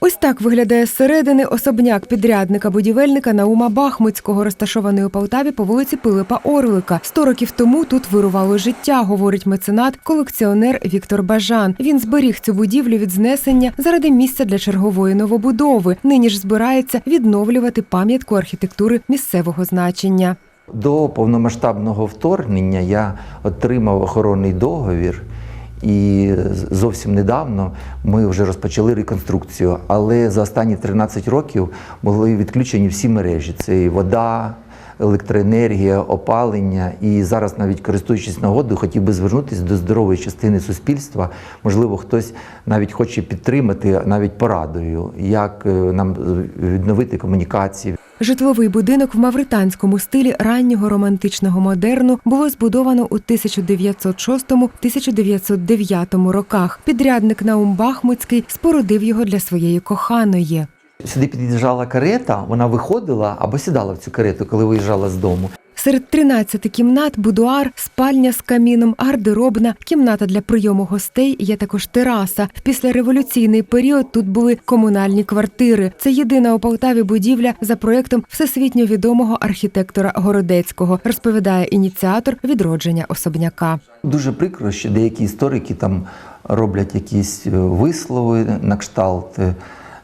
Ось так виглядає зсередини особняк підрядника будівельника Наума Бахмутського, розташований у Полтаві по вулиці Пилипа Орлика. Сто років тому тут вирувало життя, говорить меценат, колекціонер Віктор Бажан. Він зберіг цю будівлю від знесення заради місця для чергової новобудови. Нині ж збирається відновлювати пам'ятку архітектури місцевого значення. До повномасштабного вторгнення я отримав охоронний договір, і зовсім недавно ми вже розпочали реконструкцію. Але за останні 13 років були відключені всі мережі: це і вода, електроенергія, опалення. І зараз, навіть користуючись нагодою, хотів би звернутися до здорової частини суспільства. Можливо, хтось навіть хоче підтримати навіть порадою, як е, нам відновити комунікації. Житловий будинок в мавританському стилі раннього романтичного модерну було збудовано у 1906-1909 роках. Підрядник Наум Бахмутський спорудив його для своєї коханої. Сюди під'їжджала карета, вона виходила або сідала в цю карету, коли виїжджала з дому. Серед 13 кімнат будуар, спальня з каміном, гардеробна, кімната для прийому гостей. Є також тераса. В післяреволюційний період тут були комунальні квартири. Це єдина у Полтаві будівля за проектом всесвітньо відомого архітектора Городецького, розповідає ініціатор відродження особняка. Дуже прикро, що деякі історики там роблять якісь е, вислови на кшталт, е,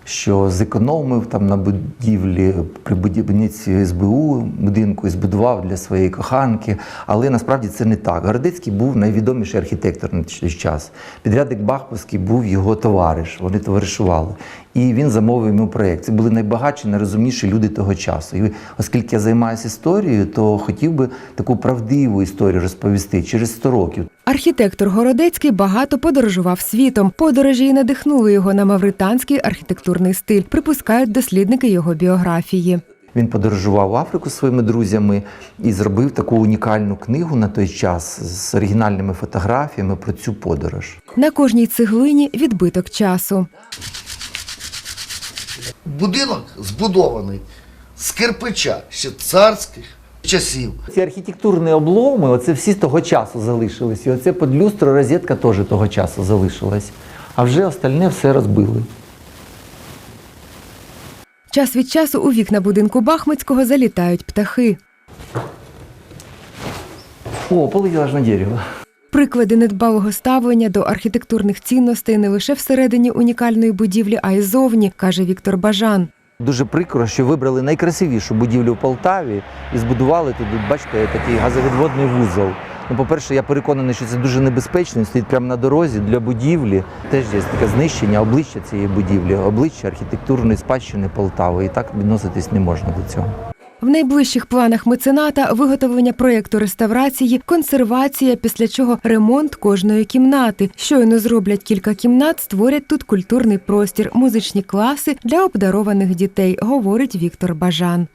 що зекономив там на будівлі при будівництві СБУ будинку і збудував для своєї коханки. Але насправді це не так. Городецький був найвідоміший архітектор на той час. Підрядник Бахмутський був його товариш. Вони товаришували. І він замовив йому проєкт. Це були найбагатші, найрозумніші люди того часу. І оскільки я займаюся історією, то хотів би таку правдиву історію розповісти через 100 років. Архітектор Городецький багато подорожував світом. Подорожі й надихнули його на мавританський архітектурний стиль, припускають дослідники його біографії. Він подорожував в Африку зі своїми друзями і зробив таку унікальну книгу на той час з оригінальними фотографіями про цю подорож. На кожній цеглині відбиток часу. Будинок збудований з кирпича ще царських часів. Ці архітектурні обломи, оце всі того часу залишились. І оце під люстро розетка теж того часу залишилась. А вже остальне все розбили. Час від часу у вікна будинку Бахмутського залітають птахи. О, полетіла ж на дерево. Приклади недбалого ставлення до архітектурних цінностей не лише всередині унікальної будівлі, а й зовні, каже Віктор Бажан. Дуже прикро, що вибрали найкрасивішу будівлю в Полтаві і збудували тут, бачите, такий газовідводний вузол. Ну, по-перше, я переконаний, що це дуже небезпечно, стоїть прямо на дорозі для будівлі. Теж є таке знищення обличчя цієї будівлі, обличчя архітектурної спадщини Полтави. І так відноситись не можна до цього. В найближчих планах мецената виготовлення проєкту реставрації, консервація, після чого ремонт кожної кімнати. Щойно зроблять кілька кімнат, створять тут культурний простір, музичні класи для обдарованих дітей, говорить Віктор Бажан.